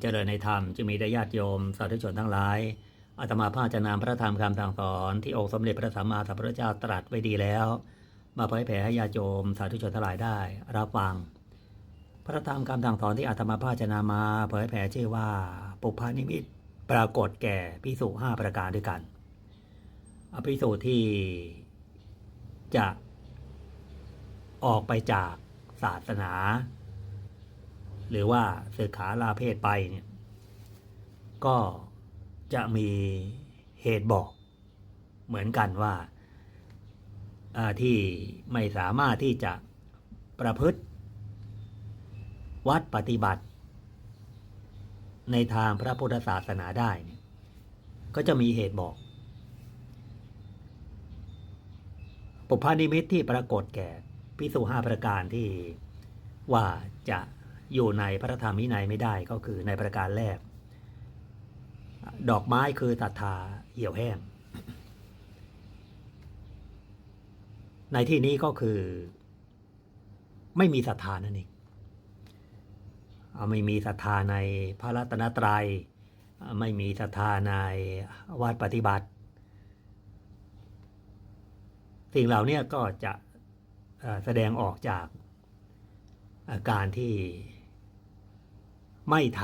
เจริญในธรรมจะมีได้ญาติโยมสาธุชนทั้งหลายอาตมาภาจะนำพระธรรมคำสั่งสอนที่องค์สมเด็จพระสัมมาสัมพุทธเจ้าตรัสไว้ดีแล้ว มาเผยแผ่ให้ญาติโยมสาธุชนทั้งหลายได้ รับฟัง พระธรรมคำสั่งสอนที่อาตมาภาจะนำมาเผยแผ่ชื่อว่า ปุพานิมิตปรากฏแก่พิสุห้าประการด้วยกันอภิสูจน์ที่จะออกไปจากศาสนา หรือว่าศึกขาลาเพศไปเนี่ยก็จะมีเหตุบอกเหมือนกันว่าที่ไม่สามารถที่จะประพฤติวัดปฏิบัติ ในทางพระพุทธศาสนาได้ ก็จะมีเหตุบอก ปุพพานิมิตที่ปรากฏแก่พิสูห้าประการที่ว่าจะ อยู่ในพระธรรมวินัยไม่ได้ก็คือในประการแรก ดอกไม้คือศรัทธาเหี่ยวแห้ง ในที่นี้ก็คือ ไม่มีศรัทธานั่นเองเอาไม่มีศรัทธาในพระรัตนตรัย ไม่มีศรัทธาในวัดปฏิบัติ สิ่งเหล่านี้ก็จะแสดงออกจากอาการที่ ไม่ท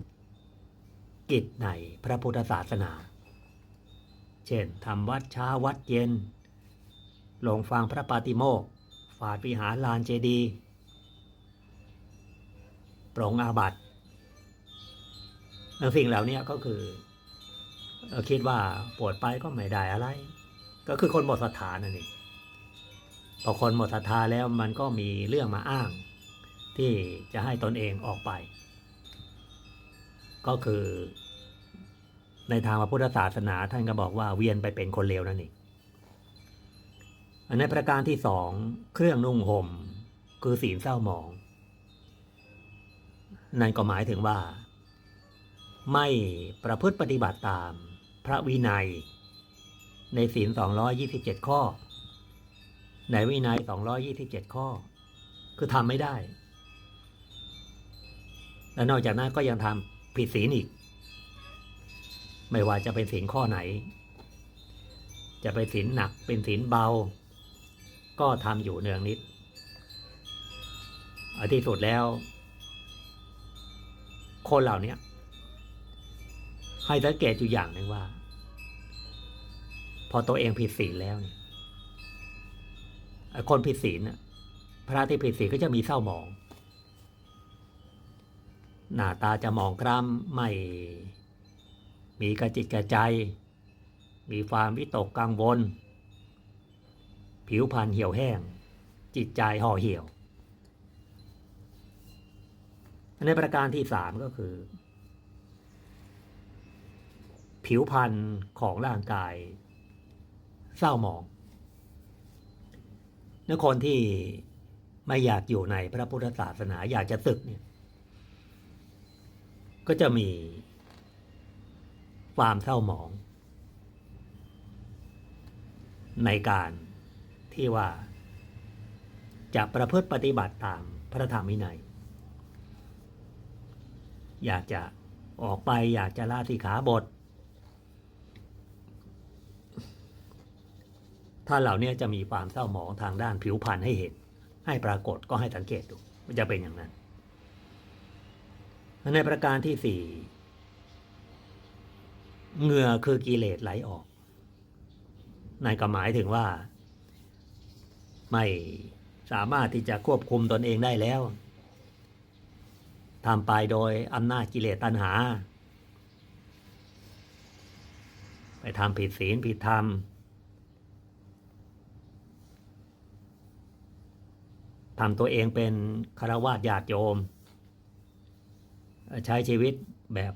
ำกิจในพระพุทธศาสนา เช่นทำวัดเช้าวัดเย็น ลงฟังพระปาติโมกฝาดวิหารลานเจดีปรงอาบัติสิ่งเหล่านี้ก็คือเอ่อคิดว่าปวดไปก็ไม่ได้อะไร ก็คือคนหมดศรัทธานั่นเองพอคนหมดศรัทธาแล้วมันก็มีเรื่องมาอ้าง ที่จะให้ตนเองออกไป ก็คือ ในทางพระพุทธศาสนาท่านก็บอกว่าเวียนไปเป็นคนเลวนั่นเองอันในประการที่สองเครื่องนุ่งห่มคือศีลเศร้าหมอง นั่นก็หมายถึงว่า ไม่ประพฤติปฏิบัติตามพระวินัย ในศีล 227 ข้อ ในวินัย 227 ข้อ คือทำไม่ได้ และนอกจากนั้นก็ยังทำผิดศีลอีก ไม่ว่าจะเป็นศีลข้อไหน จะเป็นศีลหนักเป็นศีลเบา ก็ทำอยู่เนืองนิดอันที่สุดแล้ว คนเหล่านี้ให้สังเกตอยู่อย่างหนึ่งว่า พอตัวเองผิดศีลแล้วเนี่ยคนผิดศีลพระที่ผิดศีลก็จะมีเศร้าหมอง หน้าตาจะหมองคล้ำไม่ มีกระจิตกระใจ มีความวิตกกังวล ผิวพรรณเหี่ยวแห้ง จิตใจห่อเหี่ยว ในประการที่สามก็คือ ผิวพรรณของร่างกาย เศร้าหมองนคนที่ไม่อยากอยู่ในพระพุทธศาสนาอยากจะศึกเนี่ย ก็จะมีความเศร้าหมอง ในการที่ว่า จะประพฤติปฏิบัติตามพระธรรมวินัย อยากจะออกไปอยากจะลาสิกขาบท ถ้าเหล่านี้จะมีความเศร้าหมองทางด้านผิวพรรณให้เห็น ให้ปรากฏก็ให้สังเกตดูจะเป็นอย่างนั้น ในประการที่สี่เหงื่อคือกิเลสไหลออกนั่นก็หมายถึงว่า ไม่สามารถที่จะควบคุมตนเองได้แล้วทำไปโดยอำนาจกิเลสตัณหา ไปทำผิดศีลผิดธรรม ทำตัวเองเป็นคารวะญาติโยม ใช้ชีวิตแบบ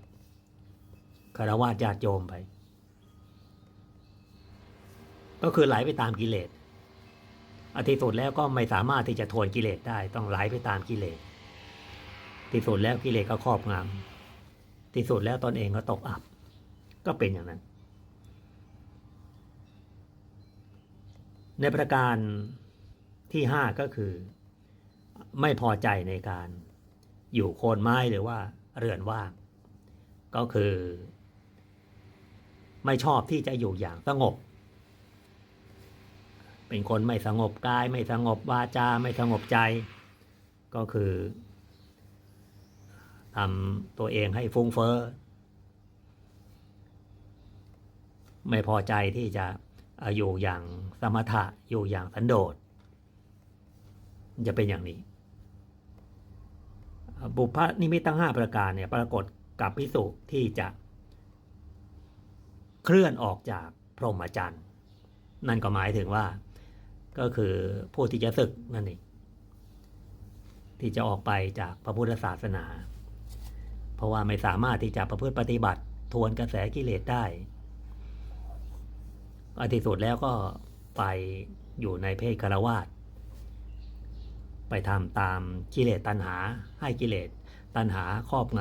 คารวะญาติโยมไป ก็คือไหลไปตามกิเลสอธิสุดแล้วก็ไม่สามารถที่จะทวนกิเลสได้ ต้องไหลไปตามกิเลสที่สุดแล้วกิเลสก็ครอบงำที่สุดแล้วตนเองก็ตกอับ ก็เป็นอย่างนั้น ในประการที่ห้าก็คือ ไม่พอใจในการ อยู่โคนไม้หรือว่าเรือนว่าง ก็คือ ไม่ชอบที่จะอยู่อย่างสงบ เป็นคนไม่สงบกาย ไม่สงบวาจาไม่สงบใจ ก็คือทำตัวเองให้ฟุ้งเฟ้อไม่พอใจที่จะอยู่อย่างสมถะอยู่อย่างสันโดษจะเป็นอย่างนี้ บุพนิมิตทั้งห้าประการเนี่ยปรากฏกับพิสุที่จะเคลื่อนออกจากพรหมจรรย์ นั่นก็หมายถึงว่าก็คือผู้ที่จะศึกนั่นเองที่จะออกไปจากพระพุทธศาสนา เพราะว่าไม่สามารถที่จะประพฤติปฏิบัติ ทวนกระแสกิเลสได้อันที่สุดแล้วก็ไปอยู่ในเพศคารวาส ไปทำตามกิเลสตัณหา ให้กิเลสตัณหาครอบง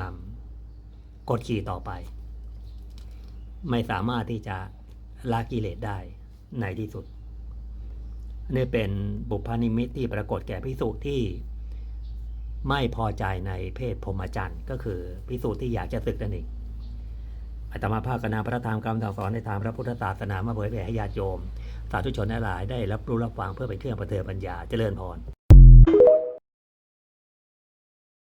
ำกดขี่ต่อไป ไม่สามารถที่จะละกิเลสได้ในที่สุดนี่เป็นบุพนิมิตที่ปรากฏแก่พิสุที่ไม่พอใจในเพศพรหมจรรย์ก็คือพิสุที่อยากจะศึกนั่นเองอาตมาภาคณาพระธรรมคำสั่งสอนในทางพระพุทธศาสนามาเผยแผ่ให้ญาติโยม สาธุชนทั้งหลายได้รับรู้รับฟังเพื่อเป็นเครื่องประเทือปัญญาเจริญพร